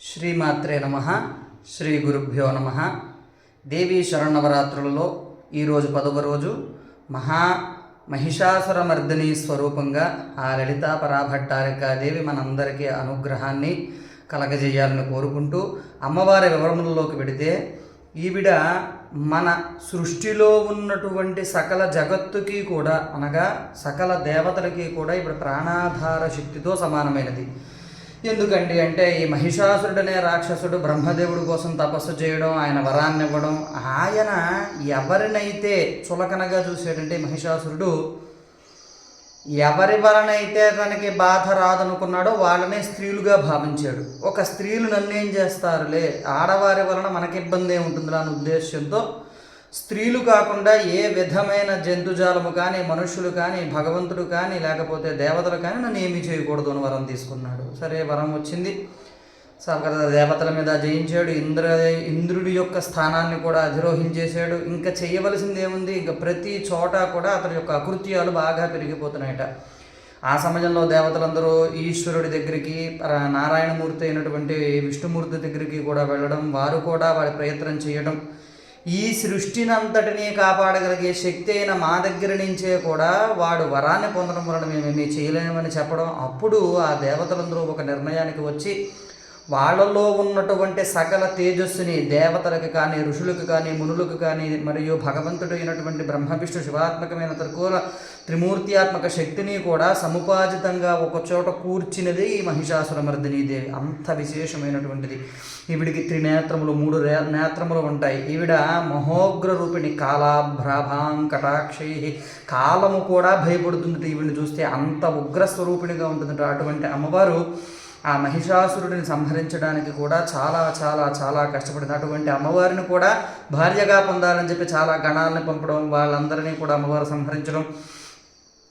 శ్రీమాత్రే నమ శ్రీ గురుభ్యో నమ. దేవీ శరణవరాత్రులలో ఈరోజు పదవ రోజు మహా మహిషాసురమర్దిని స్వరూపంగా ఆ లలితా పరాభట్టారికాదేవి మనందరికీ అనుగ్రహాన్ని కలగజేయాలని కోరుకుంటూ అమ్మవారి వివరములలోకి పెడితే ఈవిడ మన సృష్టిలో ఉన్నటువంటి సకల జగత్తుకి కూడా అనగా సకల దేవతలకి కూడా ఇప్పుడు ప్రాణాధార శక్తితో సమానమైనది. ఎందుకండి అంటే ఈ మహిషాసురుడనే రాక్షసుడు బ్రహ్మదేవుడి కోసం తపస్సు చేయడం ఆయన వరాన్ని ఇవ్వడం ఆయన ఎవరినైతే చులకనగా చూసాడంటే ఈ మహిషాసురుడు ఎవరి వలనైతే తనకి బాధ రాదనుకున్నాడో వాళ్ళనే స్త్రీలుగా భావించాడు. ఒక స్త్రీలు నన్నేం చేస్తారులే? ఆడవారి వలన మనకి ఇబ్బంది ఏముంటుంది అనే ఉద్దేశంతో స్త్రీలు కాకుండా ఏ విధమైన జంతుజాలము కానీ మనుషులు కానీ భగవంతుడు కానీ లేకపోతే దేవతలు కానీ నన్ను ఏమీ చేయకూడదు అని వరం తీసుకున్నాడు. సరే వరం వచ్చింది. సకల దేవతల మీద జయించాడు. ఇంద్ర ఇంద్రుడి యొక్క స్థానాన్ని కూడా అధిరోహించేశాడు. ఇంకా చేయవలసింది ఏముంది ఇంకా ప్రతి చోట కూడా అతని యొక్క అకృత్యాలు బాగా పెరిగిపోతున్నాయట. ఆ సమయంలో దేవతలందరూ ఈశ్వరుడి దగ్గరికి నారాయణమూర్తి అయినటువంటి విష్ణుమూర్తి దగ్గరికి కూడా వెళ్ళడం వారు కూడా వారి ప్రయత్నం చేయడం ఈ సృష్టిని అంతటినీ కాపాడగలిగే శక్తి అయిన మా దగ్గర నుంచే కూడా వాడు వరాన్ని పొందడం వలన మేమేమీ చేయలేమని చెప్పడం అప్పుడు ఆ దేవతలందరూ ఒక నిర్ణయానికి వచ్చి వాళ్ళలో ఉన్నటువంటి సకల తేజస్సుని దేవతలకు కానీ ఋషులకు కానీ మునులకు కానీ మరియు భగవంతుడు అయినటువంటి బ్రహ్మ విష్ణు శివాత్మకమైన త్రికూల త్రిమూర్త్యాత్మక శక్తిని కూడా సముపాజితంగా ఒక చోట కూర్చినది ఈ మహిషాసురమర్దిని. దేవి అంత విశేషమైనటువంటిది. ఈవిడికి త్రినేత్రములు మూడు నేత్రములు ఉంటాయి. ఈవిడ మహోగ్ర రూపిణి కాలాభ్రాభాం కటాక్షై. కాలము కూడా భయపడుతుంది ఈవిడిని చూస్తే అంత ఉగ్ర స్వరూపిణిగా ఉంటుంది అటువంటి అమ్మవారు ఆ మహిషాసురుడిని సంహరించడానికి కూడా చాలా చాలా చాలా కష్టపడింది. అటువంటి అమ్మవారిని కూడా భార్యగా పొందాలని చెప్పి చాలా గణాలను పంపడం వాళ్ళందరినీ కూడా అమ్మవారు సంహరించడం.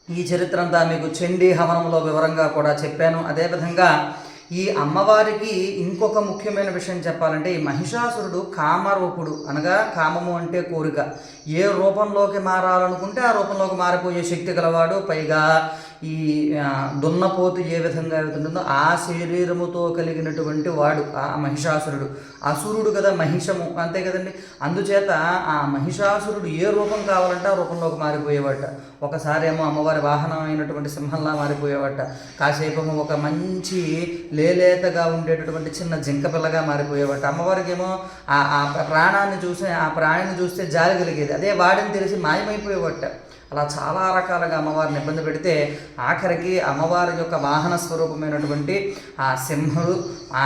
ఈ చరిత్ర అంతా మీకు చండీ హవనంలో వివరంగా కూడా చెప్పాను. అదేవిధంగా ఈ అమ్మవారికి ఇంకొక ముఖ్యమైన విషయం చెప్పాలంటే ఈ మహిషాసురుడు కామరూపుడు అనగా కామము అంటే కోరిక. ఏ రూపంలోకి మారాలనుకుంటే ఆ రూపంలోకి మారిపోయే శక్తి గలవాడు. పైగా ఈ దున్నపోతు ఏ విధంగా వెళ్తుంటుందో ఆ శరీరముతో కలిగినటువంటి వాడు ఆ మహిషాసురుడు. అసురుడు కదా మహిషము అంతే కదండి? అందుచేత ఆ మహిషాసురుడు ఏ రూపం కావాలంటే ఆ రూపంలోకి మారిపోయేవాట. ఒకసారి ఏమో అమ్మవారి వాహనం అయినటువంటి సింహంలా మారిపోయేవాట. కాసేపేమో ఒక మంచి లేలేతగా ఉండేటటువంటి చిన్న జింక పిల్లగా మారిపోయేవాట. అమ్మవారికి ఏమో ఆ ఆ ప్రాణాన్ని చూసి ఆ ప్రాణిని చూస్తే జాలి కలిగేది. అదే వాడిని తెలిసి మాయమైపోయేవాట. అలా చాలా రకాలుగా అమ్మవారిని ఇబ్బంది పెడితే ఆఖరికి అమ్మవారి యొక్క వాహన స్వరూపమైనటువంటి ఆ సింహుడు ఆ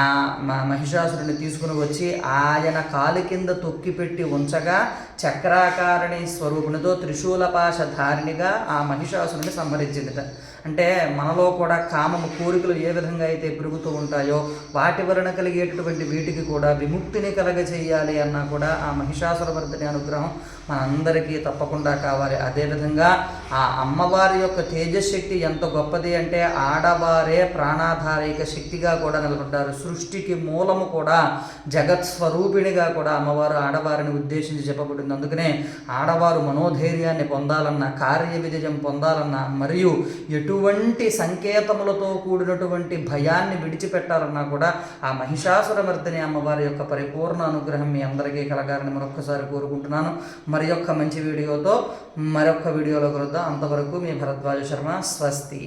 మహిషాసురుని తీసుకుని వచ్చి ఆయన కాలి కింద తొక్కిపెట్టి ఉంచగా చక్రాకారిణి స్వరూపునితో త్రిశూలపాశ ధారిణిగా ఆ మహిషాసురుని సంహరించిందిట. అంటే మనలో కూడా కామము కోరికలు ఏ విధంగా అయితే పెరుగుతూ ఉంటాయో వాటి వలన కలిగేటటువంటి వీటికి కూడా విముక్తిని కలగజేయాలి అన్నా కూడా ఆ మహిషాసురవర్ధని అనుగ్రహం మనందరికీ తప్పకుండా కావాలి. అదేవిధంగా ఆ అమ్మవారి యొక్క తేజశక్తి ఎంత గొప్పది అంటే ఆడవారే ప్రాణాధారిక శక్తిగా కూడా నిలబడ్డారు. సృష్టికి మూలము కూడా జగత్ స్వరూపిణిగా కూడా అమ్మవారు ఆడవారిని ఉద్దేశించి చెప్పబడింది. అందుకనే ఆడవారు మనోధైర్యాన్ని పొందాలన్నా కార్య విజయం పొందాలన్నా మరియు ఎటువంటి సంకేతములతో కూడినటువంటి భయాన్ని విడిచిపెట్టాలన్నా కూడా ఆ మహిషాసురమర్దిని అమ్మవారి యొక్క పరిపూర్ణ అనుగ్రహం మీ అందరికీ కలగాలని మరొక్కసారి కోరుకుంటున్నాను. మరి యొక్క మంచి వీడియోతో మరొక వీడియోలో కలుద్దాం. అంతవరకు మీ భరద్వాజ శర్మ స్వస్తి.